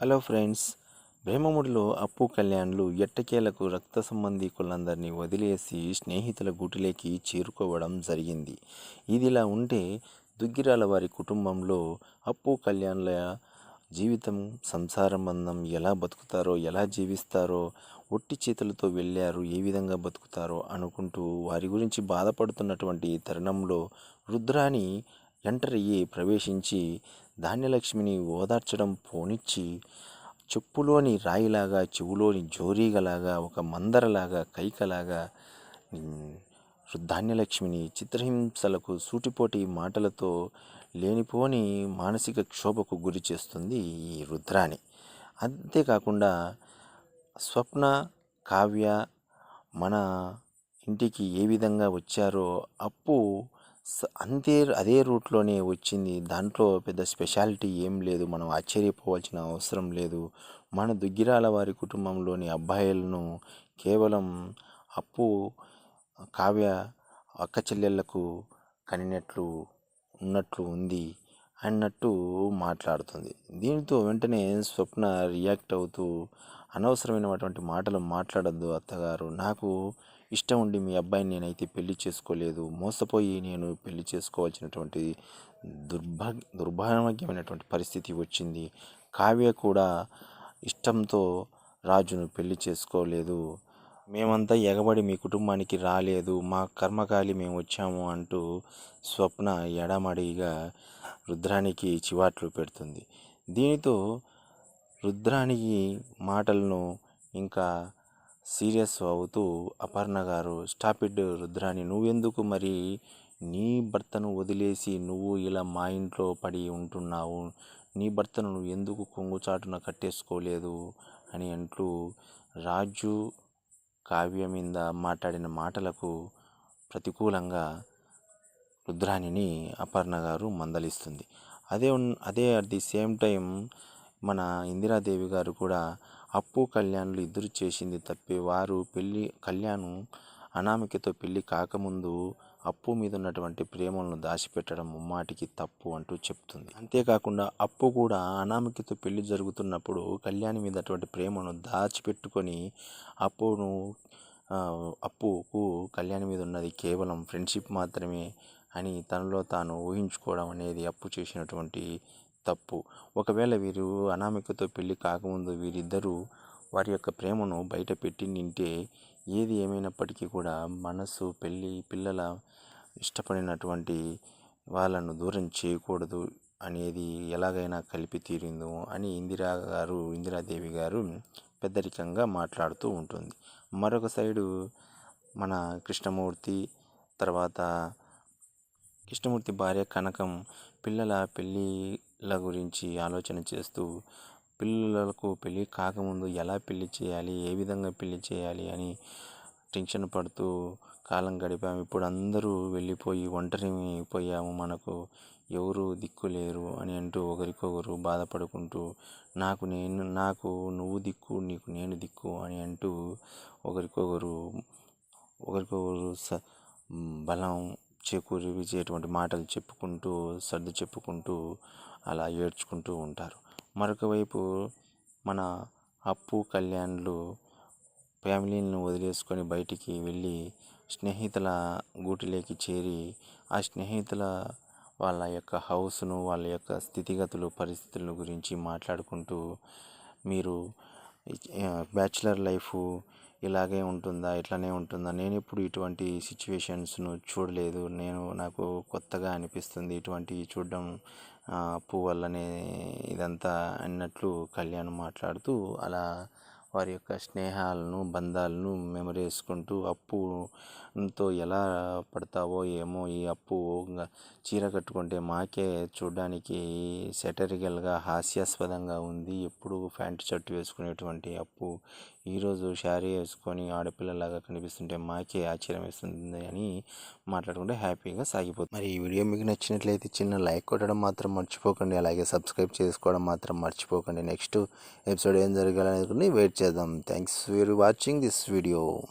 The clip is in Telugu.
హలో ఫ్రెండ్స్ భీమముడిలో అప్పు కళ్యాణ్లు ఎట్టకేలకు రక్త సంబంధీకులందరినీ వదిలేసి స్నేహితుల గుటిలోకి చేరుకోవడం జరిగింది. ఇదిలా ఉంటే దుగ్గిరాల వారి కుటుంబంలో అప్పు కళ్యాణ్ల జీవితం సంసారం బంధం ఎలా బతుకుతారో ఎలా జీవిస్తారో ఒట్టి చేతులతో వెళ్ళారు ఏ విధంగా బతుకుతారో అనుకుంటూ వారి గురించి బాధపడుతున్నటువంటి తరుణంలో రుద్రాని ఎంటర్ అయ్యి ప్రవేశించి ధాన్యలక్ష్మిని ఓదార్చడం పోనిచ్చి చెప్పులోని రాయిలాగా చెవులోని జోరీగలాగా ఒక మందరలాగా కైకలాగా ధాన్యలక్ష్మిని చిత్రహింసలకు సూటిపోటి మాటలతో లేనిపోని మానసిక క్షోభకు గురి చేస్తుంది ఈ రుద్రాని అంతేకాకుండా స్వప్న కావ్య మన ఇంటికి ఏ విధంగా వచ్చారో అప్పు అంతే అదే రూట్లోనే వచ్చింది. దాంట్లో పెద్ద స్పెషాలిటీ ఏం లేదు. మనం ఆశ్చర్యపోవాల్సిన అవసరం లేదు. మన దుగ్గిరాల వారి కుటుంబంలోని అబ్బాయిలను కేవలం అప్పు కావ్య అక్క చెల్లెళ్ళకు కనినట్లు ఉన్నట్లు ఉంది అన్నట్టు మాట్లాడుతుంది. దీంతో వెంటనే స్వప్న రియాక్ట్ అవుతూ అనవసరమైనటువంటి మాటలు మాట్లాడద్దు అత్తగారు. నాకు ఇష్టం ఉండి మీ అబ్బాయిని నేనైతే పెళ్ళి చేసుకోలేదు. మోసపోయి నేను పెళ్ళి చేసుకోవాల్సినటువంటి దుర్భాగ్య దుర్భాగ్యమైనటువంటి పరిస్థితి వచ్చింది. కావ్య కూడా ఇష్టంతో రాజును పెళ్ళి చేసుకోలేదు. మేమంతా ఎగబడి మీ కుటుంబానికి రాలేదు. మా కర్మకాలి మేము వచ్చాము అంటూ స్వప్న ఎడమడిగా రుద్రానికి చివాట్లు పెడుతుంది. దీనితో రుద్రానికి మాటలను ఇంకా సీరియస్ అవుతూ అపర్ణ గారు స్టాప్ ఇట్ రుద్రాని నువ్వెందుకు మరి నీ భర్తను వదిలేసి నువ్వు ఇలా మా ఇంట్లో పడి ఉంటున్నావు? నీ భర్తను నువ్వు ఎందుకు కొంగుచాటున కట్టేసుకోలేదు? అని అంటూ రాజు కావ్య మీద మాట్లాడిన మాటలకు ప్రతికూలంగా రుద్రాణిని అపర్ణ గారు మందలిస్తుంది. అదే ఉన్- అదే అట్ ది సేమ్ టైం మన ఇందిరాదేవి గారు కూడా అప్పు కళ్యాణ్లు ఇద్దరు చేసింది తప్పే. వారు పెళ్ళి కళ్యాణ్ అనామికతో పెళ్ళి కాకముందు అప్పు మీద ఉన్నటువంటి ప్రేమలను దాచిపెట్టడం ముమ్మాటికి తప్పు అంటూ చెప్తుంది. అంతేకాకుండా అప్పు కూడా అనామికతో పెళ్ళి జరుగుతున్నప్పుడు కళ్యాణ్ మీద అటువంటి ప్రేమను దాచిపెట్టుకొని అప్పును అప్పుకు కళ్యాణ్ మీద ఉన్నది కేవలం ఫ్రెండ్షిప్ మాత్రమే అని తనలో తాను ఊహించుకోవడం అనేది అప్పు చేసినటువంటి తప్పు. ఒకవేళ వీరు అనామికతో పెళ్ళి కాకముందు వీరిద్దరూ వారి యొక్క ప్రేమను బయట పెట్టి నింటే ఏది ఏమైనప్పటికీ కూడా మనసు పెళ్ళి పిల్లల ఇష్టపడినటువంటి వాళ్ళను దూరం చేయకూడదు అనేది ఎలాగైనా కలిపి తీరిందో అని ఇందిరా గారు ఇందిరాదేవి గారు పెద్దరికంగా మాట్లాడుతూ ఉంటుంది. మరొక సైడు మన కృష్ణమూర్తి తర్వాత కృష్ణమూర్తి భార్య కనకం పిల్లల పెళ్ళిళ్ళ గురించి ఆలోచన చేస్తూ పిల్లలకు పెళ్ళి కాకముందు ఎలా పెళ్ళి చేయాలి? ఏ విధంగా పెళ్ళి చేయాలి? అని టెన్షన్ పడుతూ కాలం గడిపాము. ఇప్పుడు అందరూ వెళ్ళిపోయి ఒంటరి పోయాము. మనకు ఎవరు దిక్కు లేరు అని అంటూ ఒకరికొకరు బాధపడుకుంటూ నాకు నేను నాకు నువ్వు దిక్కు నీకు నేను దిక్కు అని అంటూ ఒకరికొకరు ఒకరికొకరు స బలం చేకూర్చేటువంటి మాటలు చెప్పుకుంటూ సర్దు చెప్పుకుంటూ అలా ఏడ్చుకుంటూ ఉంటారు. మరొక వైపు మన అప్పు కళ్యాణ్లు ఫ్యామిలీని వదిలేసుకొని బయటికి వెళ్ళి స్నేహితుల గూటిలోకి చేరి ఆ స్నేహితుల వాళ్ళ యొక్క హౌస్ను వాళ్ళ యొక్క స్థితిగతులు పరిస్థితుల గురించి మాట్లాడుకుంటూ మీరు బ్యాచిలర్ లైఫ్ ఇలాగే ఉంటుందా ఇట్లానే ఉంటుందా? నేను ఎప్పుడు ఇటువంటి సిచ్యువేషన్స్ను చూడలేదు. నేను నాకు కొత్తగా అనిపిస్తుంది ఇటువంటి చూడడం అప్పు వల్లనే ఇదంతా అన్నట్లు కళ్యాణ్ మాట్లాడుతూ అలా వారి యొక్క స్నేహాలను బంధాలను మెమరేసుకుంటూ అప్పుతో ఎలా పడతావో ఏమో ఈ అప్పు ఇంకా చీర కట్టుకుంటే మాకే చూడడానికి సెటరికల్గా హాస్యాస్పదంగా ఉంది. ఎప్పుడు ప్యాంటు షర్ట్ వేసుకునేటువంటి అప్పు ఈరోజు శారీ వేసుకొని ఆడపిల్లలాగా కనిపిస్తుంటే మాకే ఆశ్చర్యం వేస్తుంది అని మాట్లాడుకుంటే హ్యాపీగా సాగిపోతుంది. మరి ఈ వీడియో మీకు నచ్చినట్లయితే చిన్న లైక్ కొట్టడం మాత్రం మర్చిపోకండి. అలాగే సబ్స్క్రైబ్ చేసుకోవడం మాత్రం మర్చిపోకండి. నెక్స్ట్ ఎపిసోడ్ ఏం జరగాలనేది వెయిట్ చేద్దాం. Thanks for watching this video.